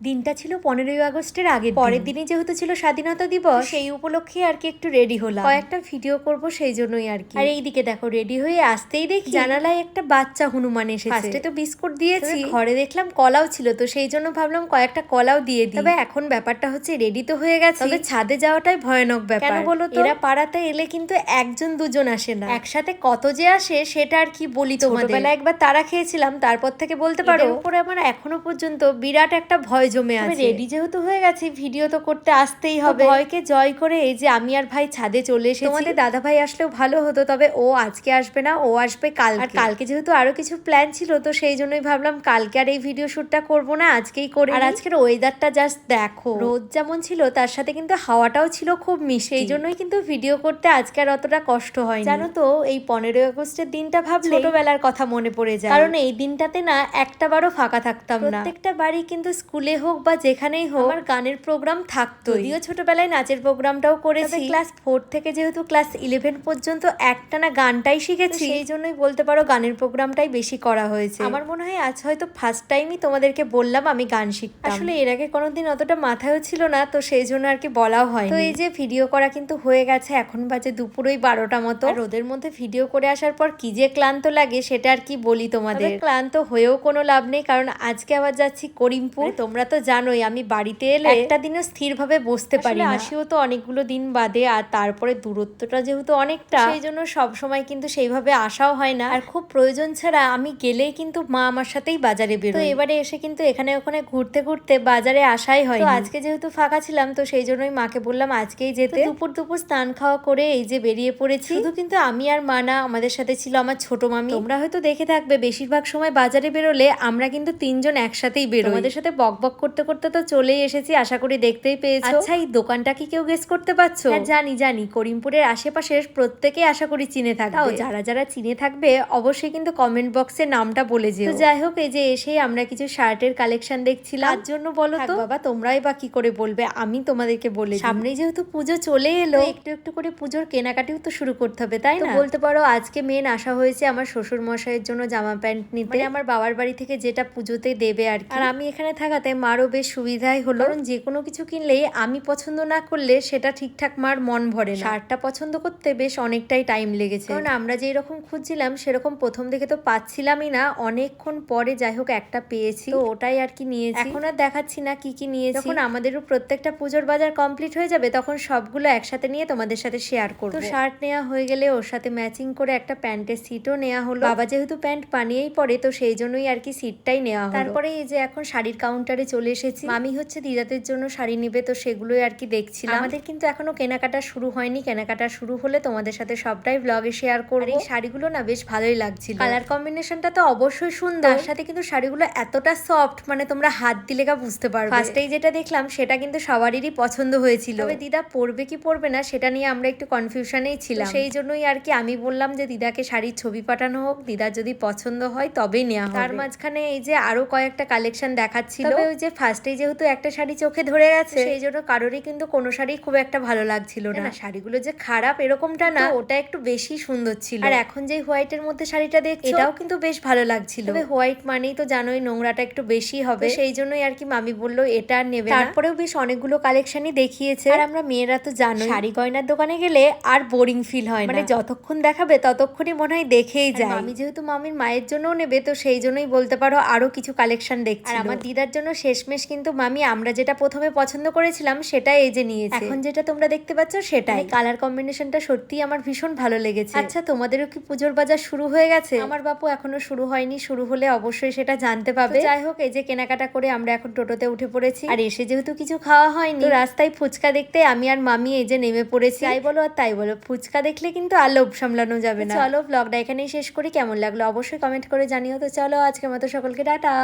দিনটা ছিল পনেরোই আগস্টের আগে পরের দিনই যেহেতু ছিল স্বাধীনতা দিবস সেই উপলক্ষে আর কি একটু রেডি হলাম। কয়েকটা ভিডিও করব সেই জন্যই আর কি। আর এইদিকে দেখো রেডি হয়ে আসতেই দেখি জানালায় একটা বাচ্চা হনুমান এসেছে। ফার্স্টে তো বিস্কুট দিয়েছি। ঘরে দেখলাম কলাও ছিল তো সেই জন্য ভাবলাম কয়েকটা কলাও দিয়ে দিই। তবে এখন ব্যাপারটা হচ্ছে রেডি তো হয়ে গেছে। তবে ছাদে যাওয়াটাই ভয়ানক ব্যাপার। কেন বলো তো? এরা পাড়াতে এলে কিন্তু একজন দুজন আসে না। একসাথে কত যে আসে সেটা আর কি বলি তোমাদের। ছোটবেলায় একবার তারা খেয়েছিলাম তারপর থেকে বলতে পারো উপরে আমার এখনও পর্যন্ত বিরাট একটা ভয় জমে আছে। রেডি যেহেতু হয়ে গেছে ভিডিও তো করতে আসতেই হবে। ভয়কে জয় করে এই যে আমি আর ভাই ছাদে চলে এসেছি। তোমাদের দাদা ভাই আসলেও ভালো হতো তবে ও আজকে আসবে না ও আসবে কাল আর কালকে যেহেতু আরও কিছু প্ল্যান ছিল তো সেই জন্যই ভাবলাম কালকে আর এই ভিডিও শ্যুটটা করব না আজকেই করে আর আজকের ওয়েদারটা জাস্ট দেখো। রোদ যেমন ছিল তার সাথে কিন্তু হাওয়াটাও ছিল খুব মিষ্টি। সেই জন্যই কিন্তু ভিডিও করতে আজকে আর অতটা কষ্ট হয় জানো তো এই পনেরোই আগস্টের দিনটা ভাব ছোটবেলার কথা মনে পড়ে যায়। কারণ এই দিনটাতে না একটা বারও ফাঁকা থাকতাম না। প্রত্যেকটা বাড়ি কিন্তু স্কুলে হোক বা যেখানেই হোক আমার গানের প্রোগ্রাম থাকতো যদিও ছোটবেলায় নাচের প্রোগ্রামটাও করেছি। ক্লাস ফোর থেকে যেহেতু ক্লাস ইলেভেন পর্যন্ত একটানা গানটাই শিখেছি। সেই জন্যই বলতে পারো গানের প্রোগ্রামটাই বেশি করা হয়েছে। আমার মনে হয় আজ হয়তো ফার্স্ট টাইমই তোমাদেরকে বললাম আমি গান শিখতাম। আসলে এর আগে কোনোদিন অতটা মাথায়ও ছিল না তো সেই জন্য আর কি বলাও হয় তো এই যে ভিডিও করা কিন্তু হয়ে গেছে এখন বাজে দুপুর ওই বারোটা মতো। রোদের মধ্যে ভিডিও করে আসার পর কি যে ক্লান্ত লাগে সেটা আর কি বলি তোমাদের। ক্লান্ত হয়েও কোনো লাভ নেই কারণ আজকে আবার যাচ্ছি করিমপুর। তোমরা তো জানোই আমি বাড়িতে এলে একটা দিনও স্থিরভাবে বসতে পারি না। আসিও তো অনেকগুলো দিন বাদে আর তারপরে দূরত্বটা যেহেতু অনেকটা সেই জন্য সব সময় কিন্তু সেইভাবে আসাও হয় না। আর খুব প্রয়োজন ছাড়া আমি গেলেই কিন্তু মা আমার সাথেই বাজারে বেরো তো এবারে এসে কিন্তু এখানে ওখানে ঘুরতে ঘুরতে বাজারে আসাই হয় তো আজকে যেহেতু ফাঁকা ছিলাম তো সেই জন্যই মাকে বললাম আজকেই যেতে। দুপুর দুপুর স্নান খাওয়া করে এই যে বেরিয়ে পড়েছি। শুধু কিন্তু আমি আর মা না আমাদের সাথে ছিল আমার ছোট মামি। তোমরা হয়তো দেখে থাকবে বেশিরভাগ সময় বাজারে বেরোলে আমরা কিন্তু তিনজন একসাথেই বেরো আমাদের সাথে বক বক করতে করতে তো চলেই এসেছি আশা করি দেখতেই পেয়েছ। আচ্ছা এই দোকানটা কি কেউ গেস করতে পারছ? হ্যাঁ জানি জানি। করিমপুরের আশেপাশের প্রত্যেকেই আশা করি চিনে থাকবে। তাও যারা যারা চিনে থাকবে অবশ্যই কিন্তু কমেন্ট বক্সে নামটা বলে যেও। যাই হোক এই যে এসেই আমরা কিছু শার্টের কালেকশন দেখছিলাম। তার জন্য বলো তো। বাবা তোমরাই বা কি করে বলবে? আমি তোমাদেরকে বলে সামনে যেহেতু পুজো চলে এলো। একটু একটু করে পুজোর কেনাকাটিও তো শুরু করতে হবে তাই না? বলতে পারো আজকে মেন আশা হয়েছে আমার শ্বশুর মশাইয়ের জন্য জামা প্যান্ট নিতে। মানে আমার বাবার বাড়ি থেকে যেটা পুজোতে দেবে আর কি। আর আমি এখানে থাকাতে মারও বেশ সুবিধাই হলো। কারণ যে কোনো কিছু কিনলে আমি পছন্দ না করলে সেটা ঠিকঠাক মার মন ভরে না। শার্টটা পছন্দ করতে বেশ অনেকটাই টাইম লেগেছে। কারণ আমরা যেই রকম খুঁজছিলাম সেরকম প্রথম দিকে তো পাচ্ছিলামই না। অনেকক্ষণ পরে যাই হোক একটা পেয়েছি। তো ওটাই আর কি নিয়েছি। এখন আর দেখাচ্ছি না কি কি নিয়েছি। যখন আমাদেরও প্রত্যেকটা পুজোর বাজার কমপ্লিট হয়ে যাবে তখন সবগুলো একসাথে নিয়ে তোমাদের সাথে শেয়ার করব। তো শার্ট নেওয়া হয়ে গেলে ওর সাথে ম্যাচিং করে একটা প্যান্টের সিটও নেওয়া হলো। বাবা যেহেতু প্যান্ট বানিয়েই পরে তো সেই জন্যই আর কি সিটটাই নেওয়া হলো। তারপরে এই যে এখন শাড়ির কাউন্টারে চলে এসেছি। মামি হচ্ছে দিদাদের জন্য শাড়ি নেবে তো সেগুলোই আর কি দেখছিলাম। আমাদের কিন্তু এখনও কেনাকাটা শুরু হয়নি। কেনাকাটা শুরু হলে তোমাদের সাথে সবটাই ব্লগে শেয়ার করব। এই শাড়িগুলো না বেশ ভালোই লাগছিল। কালার কম্বিনেশনটা তো অবশ্যই সুন্দর। তার সাথে কিন্তু শাড়িগুলো এতটা সফট মানে তোমরা হাত দিলে গা বুঝতে পারবে। ফার্স্টেই যেটা দেখলাম সেটা কিন্তু সবারই পছন্দ হয়েছিল। তবে দিদা পরবে কি পরবে না সেটা নিয়ে আমরা একটু কনফিউশনেই ছিলাম। সেই জন্যই আর কি আমি বললাম যে দিদাকে শাড়ির ছবি পাঠানো হোক দিদার যদি পছন্দ হয় তবেই নেওয়া হবে। তার মাঝখানে এই যে আরও কয়েকটা কালেকশন দেখাচ্ছিল। ওই যে ফার্স্টেই যেহেতু একটা শাড়ি চোখে ধরে গেছে সেই। জন্য কারোরই কিন্তু কোনো শাড়ি খুব একটা ভালো লাগছিল না শাড়িগুলো যে খারাপ এরকমটা না ওটা একটু বেশি সুন্দর ছিল। আর এখন যে হোয়াইটের মধ্যে শাড়িটা দেখছ এটাও কিন্তু বেশ ভালো লাগছিল। তবে হোয়াইট মানেই তো জানোই নোংরাটা একটু বেশি হবে। সেই জন্যই আর কি মামি বলল এটা নেবে তারপরেও বেশ অনেকগুলো কালেকশনই দেখিয়েছে। আর আমরা মেয়েরা তো জানো শাড়ি গয়নার দোকানে গেলে আর বোরিং ফিল হয় মানে যতক্ষণ দেখাবে ততক্ষণই মনে হয় দেখেই যায়। আমি যেহেতু মামির মায়ের জন্যও নেবে তো সেই জন্যই বলতে পারো আরও কিছু কালেকশন দেখছি আর আমার দিদার জন্য শেষমেশ কিন্তু মামি আমরা যেটা প্রথমে পছন্দ করেছিলাম সেটা এই যে নিয়েছে। এখন যেটা তোমরা দেখতে পাচ্ছ সেটাই। কালার কম্বিনেশনটা সত্যি আমার ভীষণ ভালো লেগেছে। আচ্ছা তোমাদেরও কি পুজোর বাজার শুরু হয়ে গেছে? আমার বাপু এখনও শুরু হয়নি শুরু হলে অবশ্যই সেটা জানতে পাবে। যাই হোক এই যে কেনাকাটা করে আমরা এখন টোটোতে উঠে পড়েছি। আর এসে যেহেতু কিছু খাওয়া হয়নি রাস্তায় ফুচকা দেখতে আমি আর মামি এই যে নেমে পড়েছি। তাই বলো আর তাই বলো ফুচকা দেখলে কিন্তু আর লোভ সামলানো যাবে না। চলো ব্লগটা এখানেই শেষ করি। কেমন লাগল অবশ্যই কমেন্ট করে জানিও। তো চলো আজকের মতো সকলকে টাটা।